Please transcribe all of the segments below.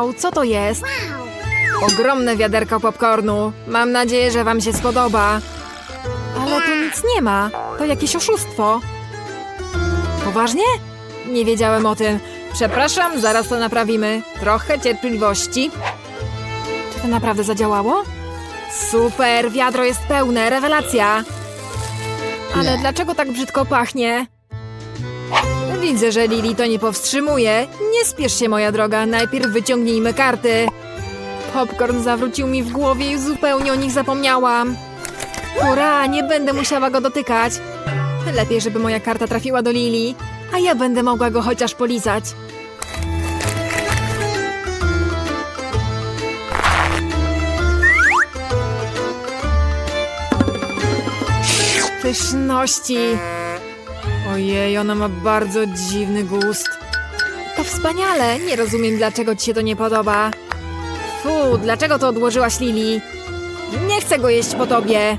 Wow, co to jest? Ogromne wiaderko popcornu. Mam nadzieję, że wam się spodoba. Ale tu nic nie ma. To jakieś oszustwo. Poważnie? Nie wiedziałem o tym. Przepraszam, zaraz to naprawimy. Trochę cierpliwości. Czy to naprawdę zadziałało? Super, wiadro jest pełne, rewelacja. Ale dlaczego tak brzydko pachnie? Widzę, że Lili to nie powstrzymuje. Nie spiesz się, moja droga. Najpierw wyciągnijmy karty. Popcorn zawrócił mi w głowie i zupełnie o nich zapomniałam. Ura, nie będę musiała go dotykać. Lepiej, żeby moja karta trafiła do Lili, a ja będę mogła go chociaż polizać. Pyszności. Ojej, ona ma bardzo dziwny gust. To wspaniale. Nie rozumiem, dlaczego ci się to nie podoba. Fu, dlaczego to odłożyłaś, Lili? Nie chcę go jeść po tobie.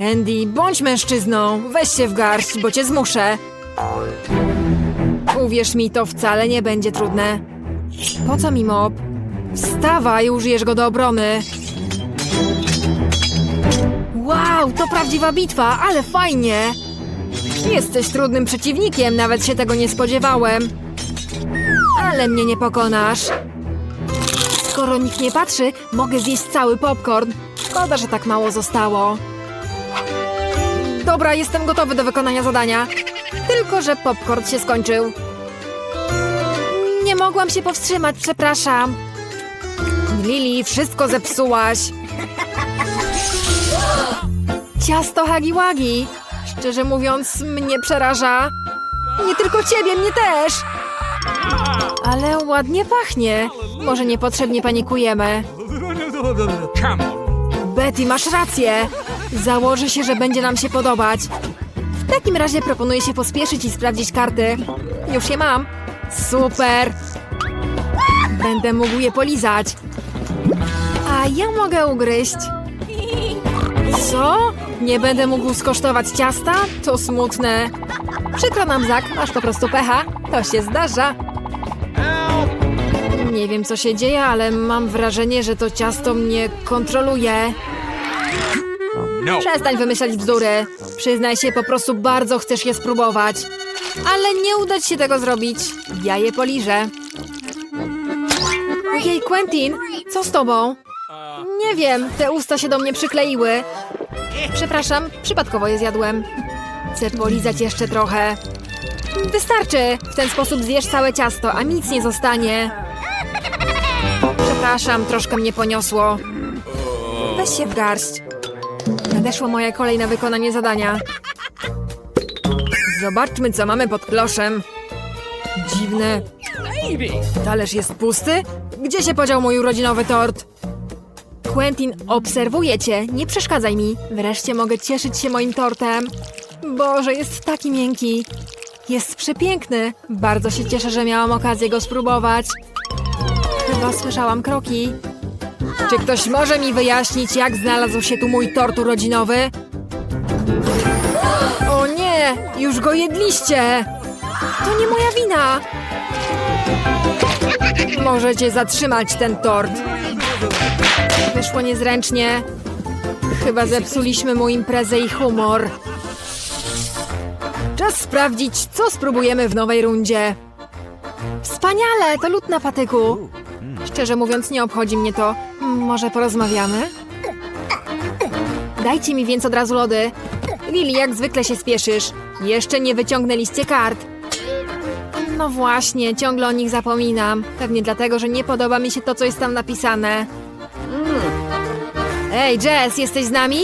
Andy, bądź mężczyzną. Weź się w garść, bo cię zmuszę. Uwierz mi, to wcale nie będzie trudne. Po co mi mop? Wstawaj, użyjesz go do obrony. Wow, to prawdziwa bitwa, ale fajnie. Jesteś trudnym przeciwnikiem, nawet się tego nie spodziewałem. Ale mnie nie pokonasz. Skoro nikt nie patrzy, mogę zjeść cały popcorn. Szkoda, że tak mało zostało. Dobra, jestem gotowy do wykonania zadania. Tylko, że popcorn się skończył. Nie mogłam się powstrzymać, przepraszam. Lili, wszystko zepsułaś. Ciasto Hagiwagi. Szczerze mówiąc, mnie przeraża. Nie tylko ciebie, mnie też. Ale ładnie pachnie. Może niepotrzebnie panikujemy. Betty, masz rację. Założę się, że będzie nam się podobać. W takim razie proponuję się pospieszyć i sprawdzić karty. Już je mam. Super. Będę mógł je polizać. A ja mogę ugryźć. Co? Nie będę mógł skosztować ciasta? To smutne. Przykro nam, Zak, masz po prostu pecha. To się zdarza. Nie wiem, co się dzieje, ale mam wrażenie, że to ciasto mnie kontroluje. No. Przestań wymyślać bzdury. Przyznaj się, po prostu bardzo chcesz je spróbować. Ale nie uda ci się tego zrobić. Ja je poliżę. Ojej, Quentin, co z tobą? Nie wiem, te usta się do mnie przykleiły. Przepraszam, przypadkowo je zjadłem. Chcę polizać jeszcze trochę. Wystarczy! W ten sposób zjesz całe ciasto, a nic nie zostanie. Przepraszam, troszkę mnie poniosło. Weź się w garść. Nadeszła moja kolej na wykonanie zadania. Zobaczmy, co mamy pod kloszem. Dziwne. Talerz jest pusty? Gdzie się podział mój urodzinowy tort? Quentin, obserwuję cię. Nie przeszkadzaj mi. Wreszcie mogę cieszyć się moim tortem. Boże, jest taki miękki. Jest przepiękny. Bardzo się cieszę, że miałam okazję go spróbować. Chyba słyszałam kroki. Czy ktoś może mi wyjaśnić, jak znalazł się tu mój tort urodzinowy? O nie! Już go jedliście! To nie moja wina! Możecie zatrzymać ten tort. Wyszło niezręcznie. Chyba zepsuliśmy mu imprezę i humor. Czas sprawdzić, co spróbujemy w nowej rundzie. Wspaniale! To lód na patyku. Szczerze mówiąc, nie obchodzi mnie to. Może porozmawiamy? Dajcie mi więc od razu lody. Lili, jak zwykle się spieszysz. Jeszcze nie wyciągnęliście kart. No właśnie, ciągle o nich zapominam. Pewnie dlatego, że nie podoba mi się to, co jest tam napisane. Ej, Jess, jesteś z nami?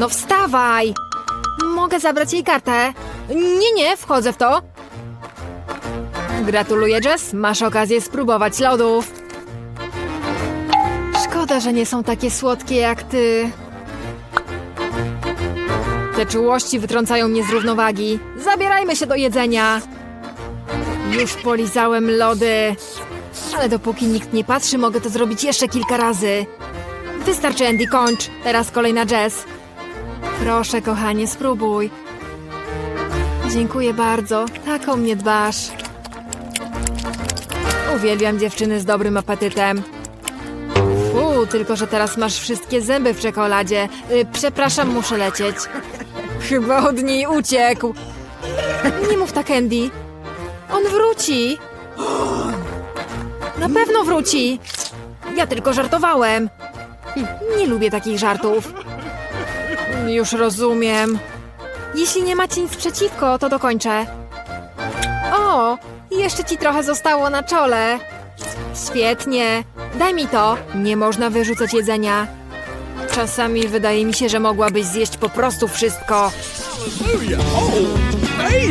No wstawaj! Mogę zabrać jej kartę? Nie, nie, wchodzę w to. Gratuluję, Jess. Masz okazję spróbować lodów. Szkoda, że nie są takie słodkie jak ty. Te czułości wytrącają mnie z równowagi. Zabierajmy się do jedzenia. Już polizałem lody. Ale dopóki nikt nie patrzy, mogę to zrobić jeszcze kilka razy. Wystarczy, Andy, kończ. Teraz kolejna Jess. Proszę, kochanie, spróbuj. Dziękuję bardzo. Tak o mnie dbasz. Uwielbiam dziewczyny z dobrym apetytem. Fu, tylko że teraz masz wszystkie zęby w czekoladzie. Y, przepraszam, muszę lecieć. Chyba od niej uciekł. Nie mów tak, Andy. On wróci. Na pewno wróci. Ja tylko żartowałem. Nie lubię takich żartów. Już rozumiem. Jeśli nie macie nic przeciwko, to dokończę. O, jeszcze ci trochę zostało na czole. Świetnie. Daj mi to. Nie można wyrzucać jedzenia. Czasami wydaje mi się, że mogłabyś zjeść po prostu wszystko.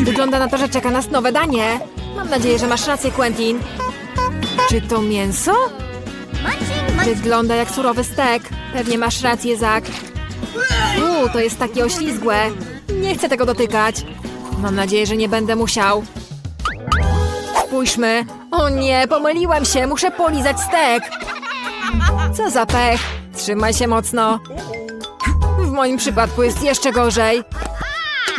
Wygląda na to, że czeka nas nowe danie. Mam nadzieję, że masz rację, Quentin. Czy to mięso? Wygląda jak surowy stek. Pewnie masz rację, Zak. Uuu, to jest takie oślizgłe. Nie chcę tego dotykać. Mam nadzieję, że nie będę musiał. Spójrzmy. O nie, pomyliłem się. Muszę polizać stek. Co za pech. Trzymaj się mocno. W moim przypadku jest jeszcze gorzej.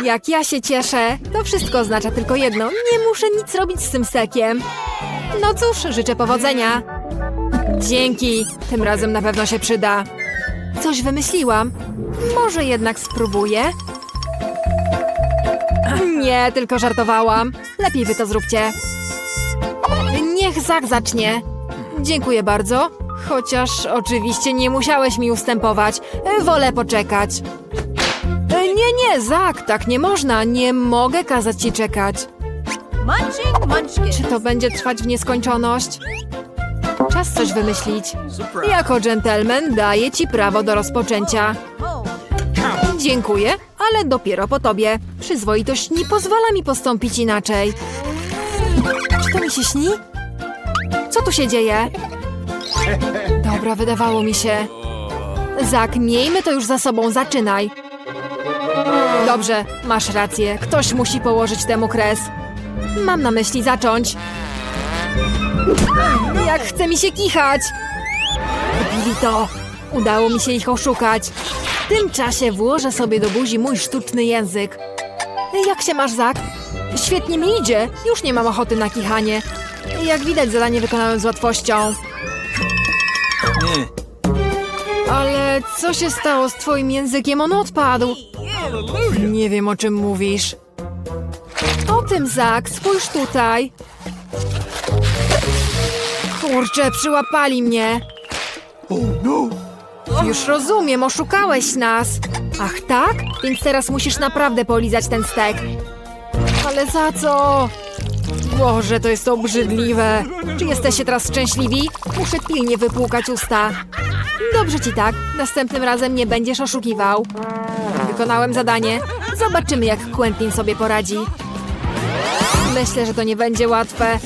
Jak ja się cieszę, to wszystko oznacza tylko jedno. Nie muszę nic robić z tym stekiem. No cóż, życzę powodzenia. Dzięki. Tym razem na pewno się przyda. Coś wymyśliłam. Może jednak spróbuję? Nie, tylko żartowałam. Lepiej wy to zróbcie. Niech Zak zacznie. Dziękuję bardzo. Chociaż oczywiście nie musiałeś mi ustępować. Wolę poczekać. Nie, nie, Zak, tak nie można. Nie mogę kazać ci czekać. Munching. Czy to będzie trwać w nieskończoność? Czas coś wymyślić. Jako dżentelmen daję ci prawo do rozpoczęcia. Dziękuję, ale dopiero po tobie. Przyzwoitość nie pozwala mi postąpić inaczej. Czy to mi się śni? Co tu się dzieje? Dobra, wydawało mi się. Zak, miejmy to już za sobą, zaczynaj. Dobrze, masz rację. Ktoś musi położyć temu kres. Mam na myśli zacząć. Jak chce mi się kichać! Robili to. Udało mi się ich oszukać. W tym czasie włożę sobie do buzi mój sztuczny język. Jak się masz, Zak? Świetnie mi idzie. Już nie mam ochoty na kichanie. Jak widać, zadanie wykonałem z łatwością. Ale co się stało z twoim językiem? On odpadł. Nie wiem, o czym mówisz. O tym, Zak, spójrz tutaj. Kurczę, przyłapali mnie. Już rozumiem, oszukałeś nas. Ach tak? Więc teraz musisz naprawdę polizać ten stek. Ale za co? Boże, to jest obrzydliwe. Czy jesteście teraz szczęśliwi? Muszę pilnie wypłukać usta. Dobrze ci tak. Następnym razem nie będziesz oszukiwał. Wykonałem zadanie. Zobaczymy, jak Quentin sobie poradzi. Myślę, że to nie będzie łatwe.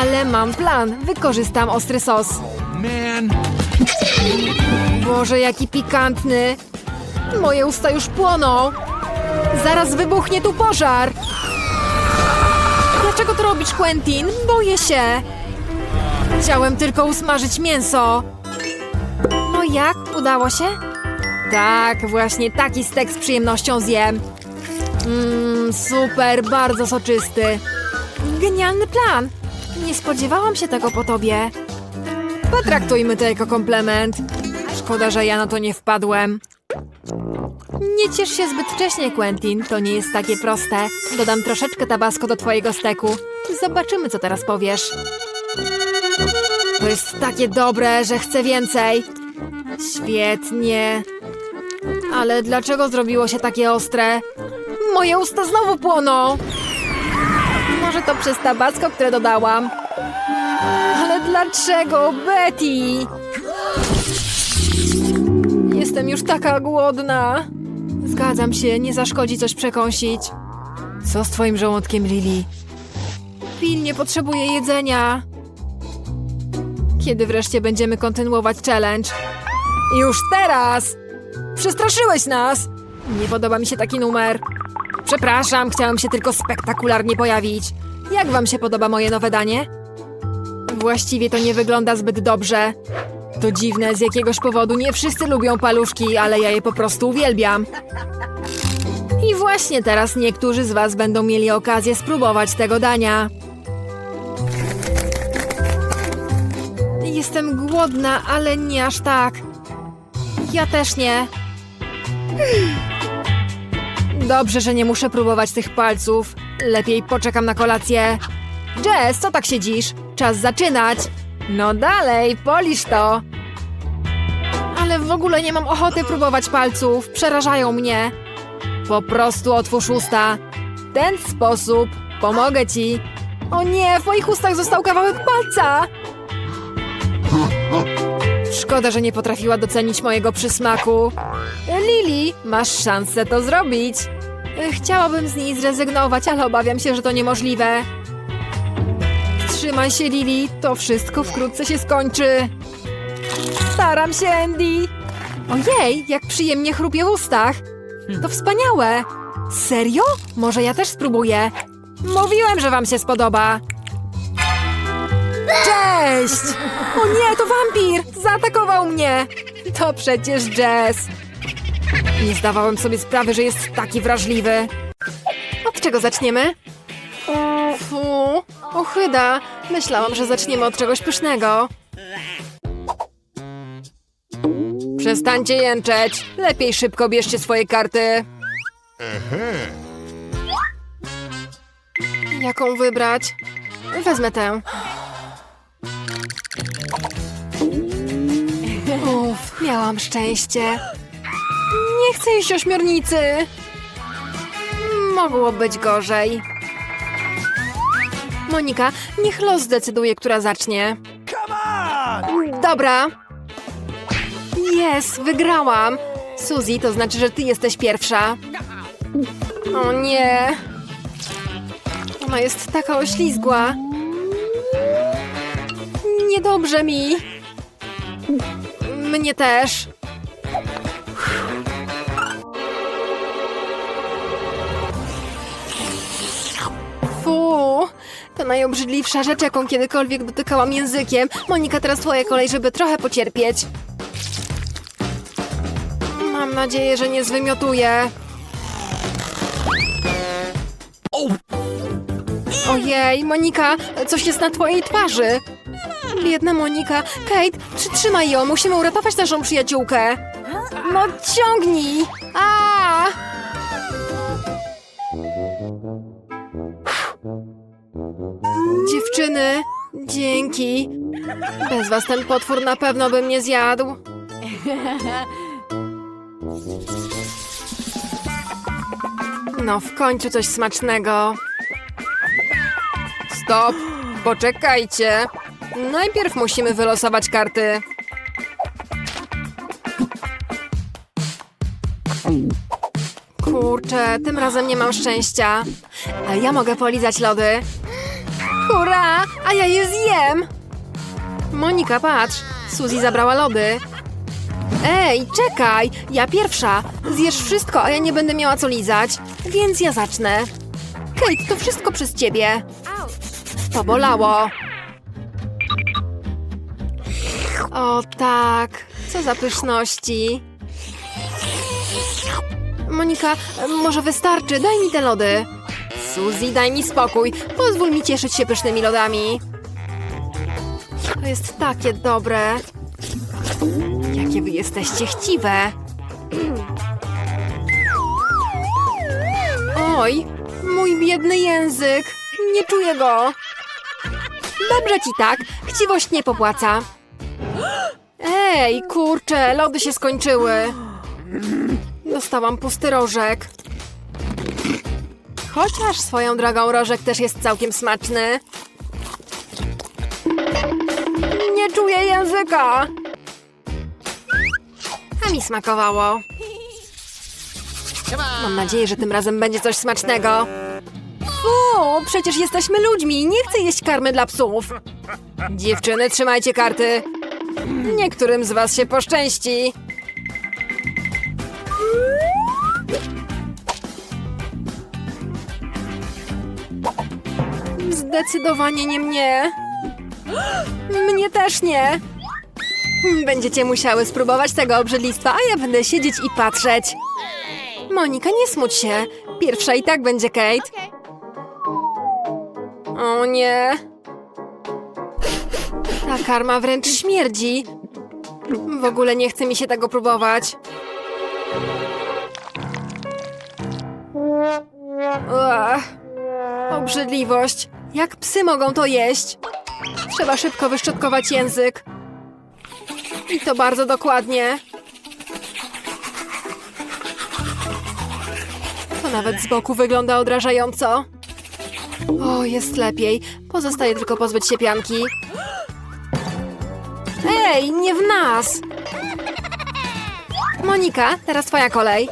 Ale mam plan. Wykorzystam ostry sos. Boże, jaki pikantny! Moje usta już płoną! Zaraz wybuchnie tu pożar! Dlaczego to robisz, Quentin? Boję się! Chciałem tylko usmażyć mięso. No jak? Udało się? Tak, właśnie taki stek z przyjemnością zjem. Mmm, super, bardzo soczysty. Genialny plan! Nie spodziewałam się tego po tobie. Potraktujmy to jako komplement. Szkoda, że ja na to nie wpadłem. Nie ciesz się zbyt wcześnie, Quentin. To nie jest takie proste. Dodam troszeczkę tabasco do twojego steku. Zobaczymy, co teraz powiesz. To jest takie dobre, że chcę więcej. Świetnie. Ale dlaczego zrobiło się takie ostre? Moje usta znowu płoną. Może to przez tabasco, które dodałam. Ale dlaczego, Betty? Jestem już taka głodna. Zgadzam się, nie zaszkodzi coś przekąsić. Co z twoim żołądkiem, Lili? Pilnie potrzebuję jedzenia. Kiedy wreszcie będziemy kontynuować challenge? Już teraz! Przestraszyłeś nas! Nie podoba mi się taki numer. Przepraszam, chciałam się tylko spektakularnie pojawić. Jak wam się podoba moje nowe danie? Właściwie to nie wygląda zbyt dobrze. To dziwne, z jakiegoś powodu nie wszyscy lubią paluszki, ale ja je po prostu uwielbiam. I właśnie teraz niektórzy z Was będą mieli okazję spróbować tego dania. Jestem głodna, ale nie aż tak. Ja też nie. Dobrze, że nie muszę próbować tych palców. Lepiej poczekam na kolację. Jess, co tak siedzisz? Czas zaczynać. No dalej, polisz to. Ale w ogóle nie mam ochoty próbować palców. Przerażają mnie. Po prostu otwórz usta. W ten sposób pomogę ci. O nie, w moich ustach został kawałek palca. Szkoda, że nie potrafiła docenić mojego przysmaku. Lili, masz szansę to zrobić. Chciałabym z niej zrezygnować, ale obawiam się, że to niemożliwe. Trzymaj się, Lili, to wszystko wkrótce się skończy. Staram się, Andy. Ojej, jak przyjemnie chrupie w ustach. To wspaniałe. Serio? Może ja też spróbuję. Mówiłem, że wam się spodoba. Cześć! O nie, to wampir! Zaatakował mnie! To przecież Jess. Nie zdawałem sobie sprawy, że jest taki wrażliwy. Od czego zaczniemy? Fu, ochyda. Myślałam, że zaczniemy od czegoś pysznego. Przestańcie jęczeć. Lepiej szybko bierzcie swoje karty. Jaką wybrać? Wezmę tę. Miałam szczęście. Nie chcę iść ośmiornicy. Mogło być gorzej. Monika, niech los zdecyduje, która zacznie. Dobra. Jest, wygrałam. Suzy, to znaczy, że ty jesteś pierwsza. O nie. Ona jest taka oślizgła. Niedobrze mi. Mnie też. Fu, to najobrzydliwsza rzecz, jaką kiedykolwiek dotykałam językiem. Monika, teraz twoja kolej, żeby trochę pocierpieć. Mam nadzieję, że nie zwymiotuję. Ojej, Monika, coś jest na twojej twarzy. Biedna Monika. Kate, przytrzymaj ją, musimy uratować naszą przyjaciółkę. No ciągnij! A! Dziewczyny, dzięki. Bez was ten potwór na pewno by mnie zjadł. No, w końcu coś smacznego. Stop! Poczekajcie! Najpierw musimy wylosować karty. Kurczę, tym razem nie mam szczęścia. Ale ja mogę polizać lody. Hurra! A ja je zjem! Monika, patrz! Suzy zabrała lody. Ej, czekaj! Ja pierwsza! Zjesz wszystko, a ja nie będę miała co lizać. Więc ja zacznę. Kate, to wszystko przez ciebie. To bolało. O tak, co za pyszności. Monika, może wystarczy, daj mi te lody. Suzy, daj mi spokój, pozwól mi cieszyć się pysznymi lodami. To jest takie dobre. Jakie wy jesteście chciwe. Oj, mój biedny język. Nie czuję go. Dobrze ci tak, chciwość nie popłaca. Ej, kurczę, lody się skończyły. Dostałam pusty rożek. Chociaż swoją drogą rożek też jest całkiem smaczny. Nie czuję języka. A mi smakowało. Mam nadzieję, że tym razem będzie coś smacznego. Fu, przecież jesteśmy ludźmi. Nie chcę jeść karmy dla psów. Dziewczyny, trzymajcie karty. Niektórym z was się poszczęści. Zdecydowanie nie mnie. Mnie też nie. Będziecie musiały spróbować tego obrzydlistwa, a ja będę siedzieć i patrzeć. Monika, nie smuć się. Pierwsza i tak będzie Kate. O nie. Ta karma wręcz śmierdzi. W ogóle nie chce mi się tego próbować. Ach, obrzydliwość. Jak psy mogą to jeść? Trzeba szybko wyszczotkować język. I to bardzo dokładnie. To nawet z boku wygląda odrażająco. O, jest lepiej. Pozostaje tylko pozbyć się pianki. Ej, nie w nas! Monika, teraz twoja kolej.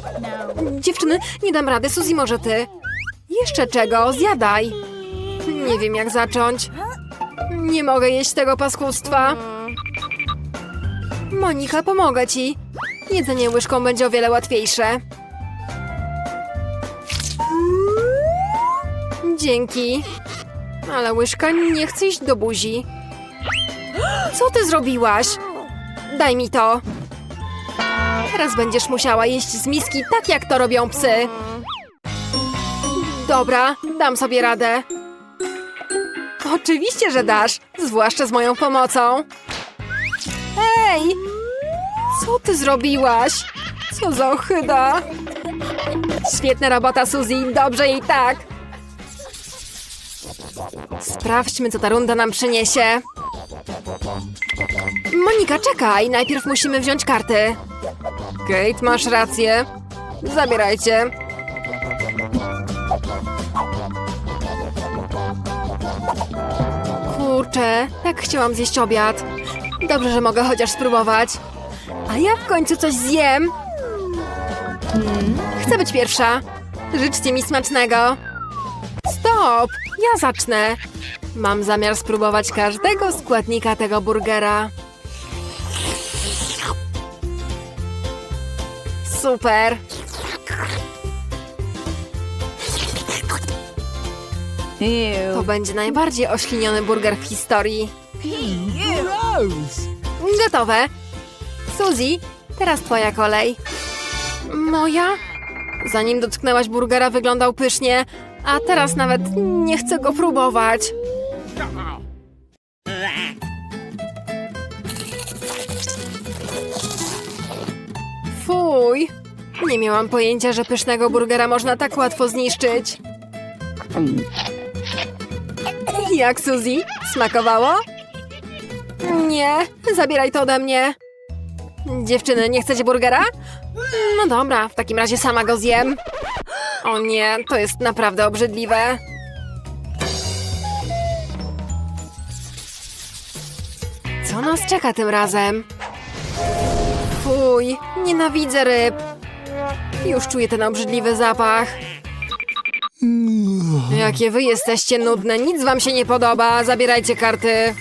Dziewczyny, nie dam rady, Suzy, może ty. Jeszcze czego? Zjadaj. Nie wiem, jak zacząć. Nie mogę jeść tego paskudstwa. Monika, pomogę ci. Jedzenie łyżką będzie o wiele łatwiejsze. Dzięki. Ale łyżka nie chce iść do buzi. Co ty zrobiłaś? Daj mi to. Teraz będziesz musiała jeść z miski tak, jak to robią psy. Dobra, dam sobie radę. Oczywiście, że dasz, zwłaszcza z moją pomocą. Ej! Co ty zrobiłaś? Co za ochyda! Świetna robota, Suzy, dobrze jej tak. Sprawdźmy, co ta runda nam przyniesie. Monika, czekaj, najpierw musimy wziąć karty. Kate, masz rację. Zabierajcie. Kurczę, tak chciałam zjeść obiad. Dobrze, że mogę chociaż spróbować. A ja w końcu coś zjem. Chcę być pierwsza. Życzcie mi smacznego. Stop! Ja zacznę. Mam zamiar spróbować każdego składnika tego burgera. Super! To będzie najbardziej ośliniony burger w historii. Gotowe. Suzy, teraz twoja kolej. Moja? Zanim dotknęłaś burgera, wyglądał pysznie, a teraz nawet nie chcę go próbować. Fuj! Nie miałam pojęcia, że pysznego burgera można tak łatwo zniszczyć. Jak, Suzy? Smakowało? Nie, zabieraj to ode mnie. Dziewczyny, nie chcecie burgera? No dobra, w takim razie sama go zjem. O nie, to jest naprawdę obrzydliwe. Co nas czeka tym razem? Fuj, nienawidzę ryb. Już czuję ten obrzydliwy zapach. Jakie wy jesteście nudne, nic wam się nie podoba. Zabierajcie karty.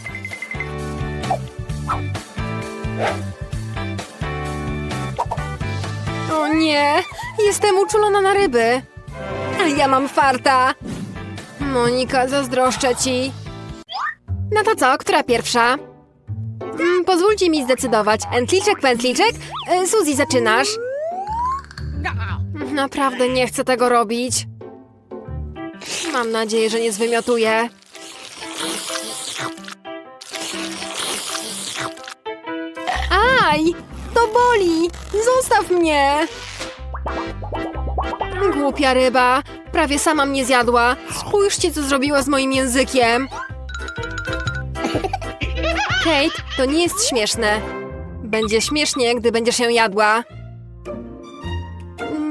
O nie, jestem uczulona na ryby. A ja mam farta. Monika, zazdroszczę ci. No to co, która pierwsza? Mm, pozwólcie mi zdecydować. Entliczek, pętliczek? E, Suzy, zaczynasz. Naprawdę nie chcę tego robić. Mam nadzieję, że nie zwymiotuję. Aj! To boli! Zostaw mnie! Głupia ryba. Prawie sama mnie zjadła. Spójrzcie, co zrobiła z moim językiem. Kate, to nie jest śmieszne. Będzie śmiesznie, gdy będziesz jadła.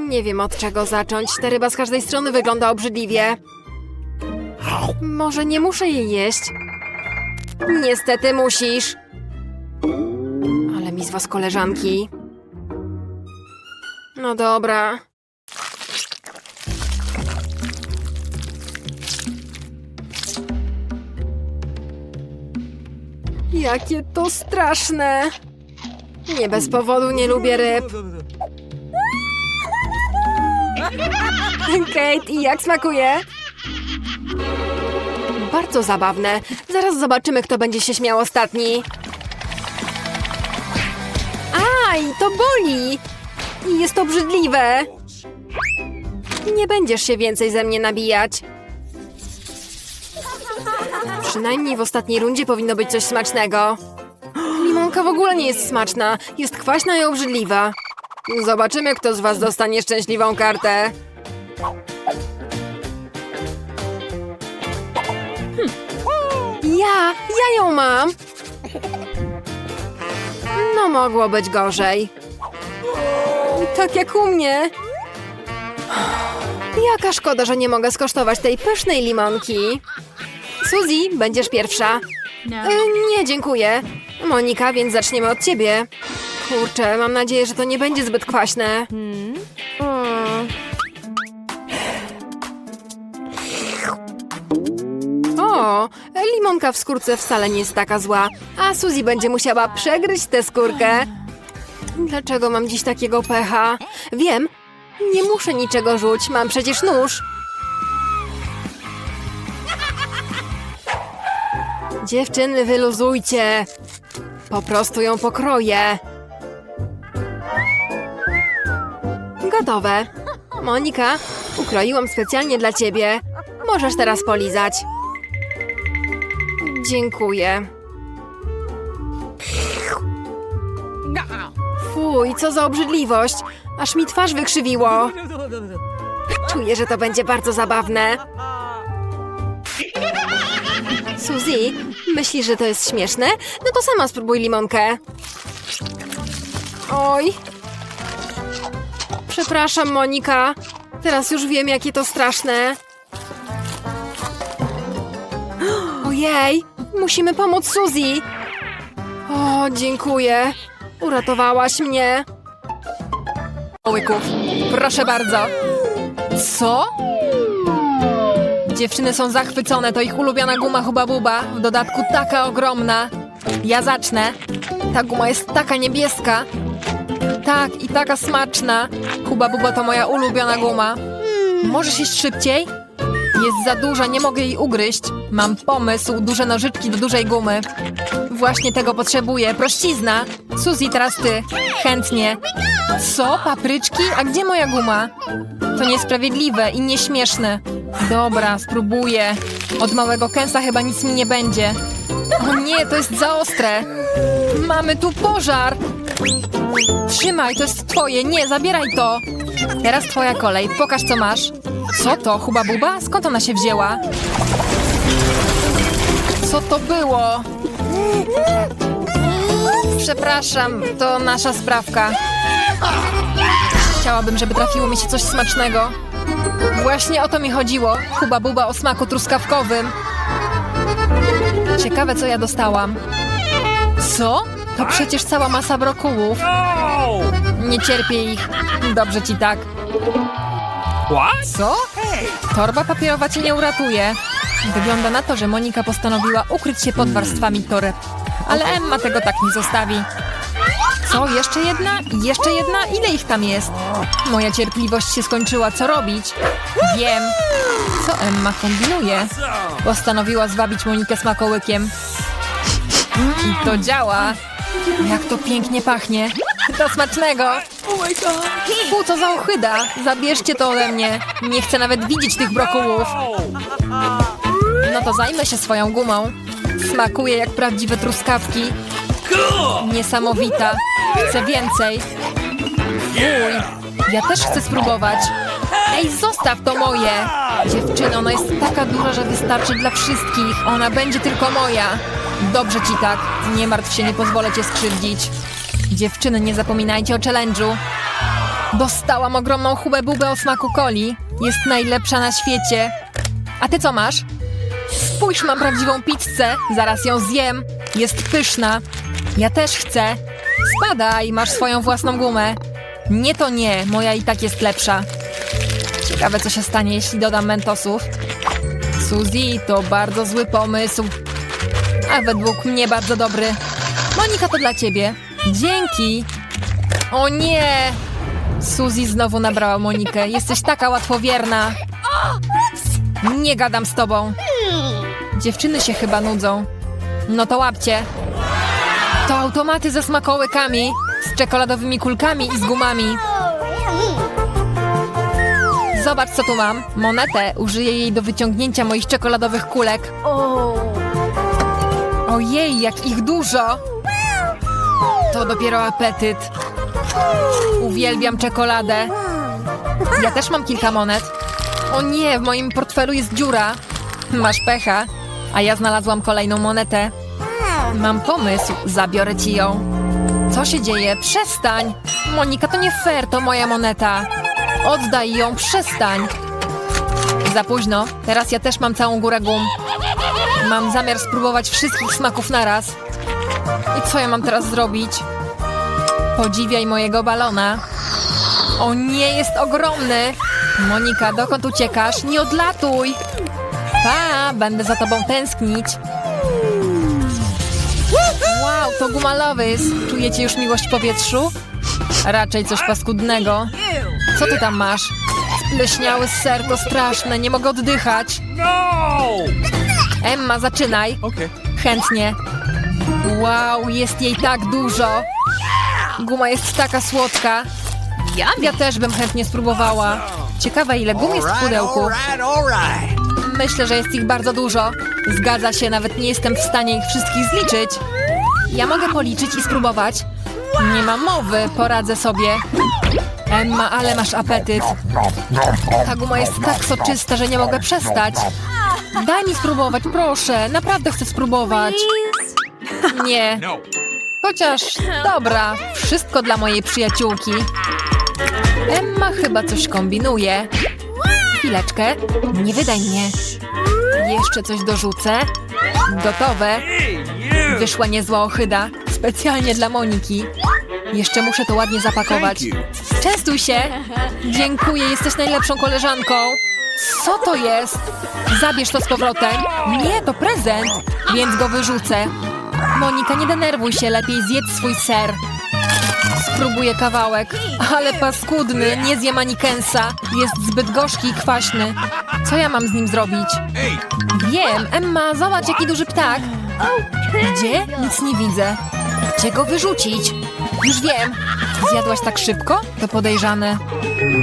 Nie wiem od czego zacząć. Ta ryba z każdej strony wygląda obrzydliwie. Może nie muszę jej jeść? Niestety musisz. Ale mi z was koleżanki. No dobra. Jakie to straszne. Nie bez powodu nie lubię ryb. Kate, i jak smakuje? Bardzo zabawne. Zaraz zobaczymy, kto będzie się śmiał ostatni. Aj, to boli! Jest obrzydliwe. Nie będziesz się więcej ze mnie nabijać. Przynajmniej w ostatniej rundzie powinno być coś smacznego. Limonka w ogóle nie jest smaczna. Jest kwaśna i obrzydliwa. Zobaczymy, kto z was dostanie szczęśliwą kartę. Hm. Ja, ja ją mam. No mogło być gorzej. Tak jak u mnie. Jaka szkoda, że nie mogę skosztować tej pysznej limonki. Suzy, będziesz pierwsza. No. E, nie, dziękuję. Monika, więc zaczniemy od ciebie. Kurczę, mam nadzieję, że to nie będzie zbyt kwaśne. Mm. O, limonka w skórce wcale nie jest taka zła, a Suzy będzie musiała przegryźć tę skórkę. Dlaczego mam dziś takiego pecha? Wiem, nie muszę niczego rzuć, mam przecież nóż. Dziewczyny, wyluzujcie. Po prostu ją pokroję. Gotowe. Monika, ukroiłam specjalnie dla ciebie. Możesz teraz polizać. Dziękuję. Fuj, co za obrzydliwość. Aż mi twarz wykrzywiło. Czuję, że to będzie bardzo zabawne. Suzy, myślisz, że to jest śmieszne? No to sama spróbuj limonkę. Oj. Przepraszam, Monika. Teraz już wiem, jakie to straszne. Ojej, musimy pomóc Suzy. O, dziękuję. Uratowałaś mnie. Łyków, proszę bardzo. Co? Dziewczyny są zachwycone, to ich ulubiona guma Huba Buba. W dodatku taka ogromna. Ja zacznę. Ta guma jest taka niebieska. Tak, i taka smaczna. Huba Buba to moja ulubiona guma. Możesz iść szybciej? Jest za duża, nie mogę jej ugryźć. Mam pomysł, duże nożyczki do dużej gumy. Właśnie tego potrzebuję. Prościzna. Suzy, teraz ty. Chętnie. Co? Papryczki? A gdzie moja guma? To niesprawiedliwe i nieśmieszne. Dobra, spróbuję. Od małego kęsa chyba nic mi nie będzie. O nie, to jest za ostre. Mamy tu pożar. Trzymaj, to jest twoje. Nie, zabieraj to. Teraz twoja kolej. Pokaż, co masz. Co to? Huba buba? Skąd ona się wzięła? Co to było? Przepraszam, to nasza sprawka. Chciałabym, żeby trafiło mi się coś smacznego. Właśnie o to mi chodziło. Huba buba o smaku truskawkowym. Ciekawe, co ja dostałam. Co? To przecież cała masa brokułów. Nie cierpię ich. Dobrze ci tak. Co? Torba papierowa cię nie uratuje. Wygląda na to, że Monika postanowiła ukryć się pod warstwami toreb. Ale Emma tego tak nie zostawi. Co? Jeszcze jedna? Jeszcze jedna? Ile ich tam jest? Moja cierpliwość się skończyła. Co robić? Wiem. Co Emma kombinuje? Postanowiła zwabić Monikę smakołykiem. I to działa. Jak to pięknie pachnie. Do smacznego. Fu, co za ochyda. Zabierzcie to ode mnie. Nie chcę nawet widzieć tych brokułów. No to zajmę się swoją gumą. Smakuje jak prawdziwe truskawki. Niesamowita. Chcę więcej. Fuj. Ja też chcę spróbować. Ej, zostaw to moje. Dziewczyno, ona jest taka duża, że wystarczy dla wszystkich. Ona będzie tylko moja. Dobrze ci tak. Nie martw się, nie pozwolę cię skrzywdzić. Dziewczyny, nie zapominajcie o challenge'u. Dostałam ogromną chubę bubę o smaku coli. Jest najlepsza na świecie. A ty co masz? Spójrz, mam prawdziwą pizzę. Zaraz ją zjem. Jest pyszna. Ja też chcę. Spadaj, masz swoją własną gumę. Nie to nie, moja i tak jest lepsza. Ciekawe, co się stanie, jeśli dodam mentosów. Suzy, to bardzo zły pomysł. A według mnie bardzo dobry. Monika, to dla ciebie. Dzięki. O nie! Suzy znowu nabrała Monikę. Jesteś taka łatwowierna. Nie gadam z tobą. Dziewczyny się chyba nudzą. No to łapcie. To automaty ze smakołykami, z czekoladowymi kulkami i z gumami. Zobacz, co tu mam. Monetę. Użyję jej do wyciągnięcia moich czekoladowych kulek. Ojej, jak ich dużo! To dopiero apetyt. Uwielbiam czekoladę. Ja też mam kilka monet. O nie, w moim portfelu jest dziura. Masz pecha. A ja znalazłam kolejną monetę. Mam pomysł, zabiorę ci ją. Co się dzieje? Przestań! Monika, to nie fair, to moja moneta. Oddaj ją, przestań. Za późno. Teraz ja też mam całą górę gum. Mam zamiar spróbować wszystkich smaków naraz. I co ja mam teraz zrobić? Podziwiaj mojego balona. O nie, jest ogromny! Monika, dokąd uciekasz? Nie odlatuj! Pa, będę za tobą tęsknić. Wow, to guma Lovys. Czujecie już miłość w powietrzu? Raczej coś paskudnego. Co ty tam masz? Spleśniały ser, to straszne, nie mogę oddychać. No! Emma, zaczynaj. Okay. Chętnie. Wow, jest jej tak dużo. Guma jest taka słodka. Ja też bym chętnie spróbowała. Ciekawe, ile gum jest w pudełku. Myślę, że jest ich bardzo dużo. Zgadza się, nawet nie jestem w stanie ich wszystkich zliczyć. Ja mogę policzyć i spróbować. Nie ma mowy, poradzę sobie. Emma, ale masz apetyt. Ta guma jest tak soczysta, że nie mogę przestać. Daj mi spróbować, proszę. Naprawdę chcę spróbować. Nie. Chociaż, dobra, wszystko dla mojej przyjaciółki. Emma chyba coś kombinuje. Chwileczkę, nie wydaj mnie. Jeszcze coś dorzucę. Gotowe. Wyszła niezła ochyda. Specjalnie dla Moniki. Jeszcze muszę to ładnie zapakować. Częstuj się! Dziękuję, jesteś najlepszą koleżanką. Co to jest? Zabierz to z powrotem. Nie, to prezent, więc go wyrzucę. Monika, nie denerwuj się, lepiej zjedz swój ser. Spróbuję kawałek, ale paskudny, nie zjem ani kęsa. Jest zbyt gorzki i kwaśny. Co ja mam z nim zrobić? Wiem, Emma, zobacz jaki duży ptak. Gdzie? Nic nie widzę. Gdzie go wyrzucić? Już wiem. Zjadłaś tak szybko? To podejrzane.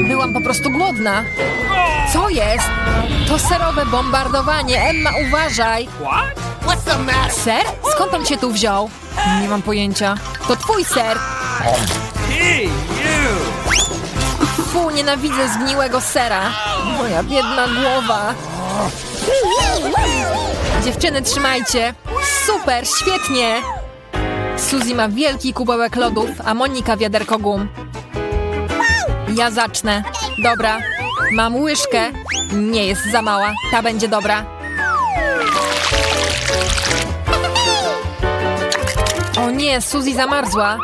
Byłam po prostu głodna. Co jest? To serowe bombardowanie. Emma, uważaj. Ser? Skąd on się tu wziął? Nie mam pojęcia. To twój ser. Fu, nienawidzę zgniłego sera. Moja biedna głowa. Dziewczyny, trzymajcie. Super, świetnie. Suzy ma wielki kubełek lodów, a Monika wiaderko gum. Ja zacznę. Dobra. Mam łyżkę. Nie jest za mała. Ta będzie dobra. O nie, Suzy zamarzła.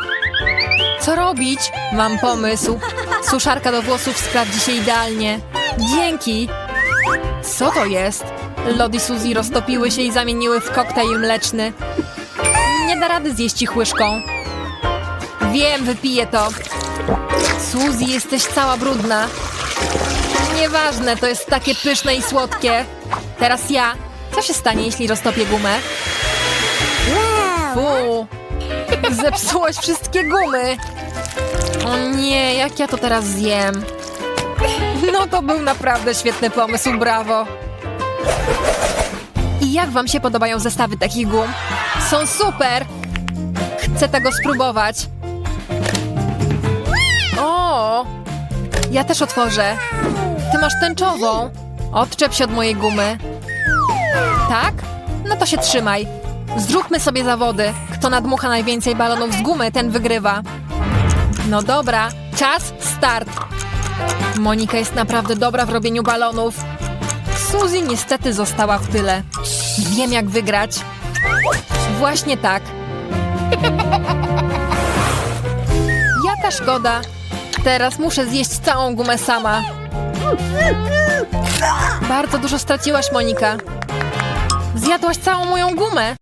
Co robić? Mam pomysł. Suszarka do włosów sprawdzi się idealnie. Dzięki! Co to jest? Lody Suzy roztopiły się i zamieniły w koktajl mleczny. Nie da rady zjeść ich łyżką. Wiem, wypiję to. Suzy, jesteś cała brudna. Nieważne, to jest takie pyszne i słodkie. Teraz ja. Co się stanie, jeśli roztopię gumę? Fu! Zepsułaś wszystkie gumy! O nie, jak ja to teraz zjem? No to był naprawdę świetny pomysł, brawo! I jak wam się podobają zestawy takich gum? Są super! Chcę tego spróbować. O! Ja też otworzę. Ty masz tęczową. Odczep się od mojej gumy. Tak? No to się trzymaj. Zróbmy sobie zawody. Kto nadmucha najwięcej balonów z gumy, ten wygrywa. No dobra, czas, start. Monika jest naprawdę dobra w robieniu balonów. Suzy niestety została w tyle. Wiem jak wygrać. Właśnie tak. Jaka szkoda. Teraz muszę zjeść całą gumę sama. Bardzo dużo straciłaś, Monika. Zjadłaś całą moją gumę.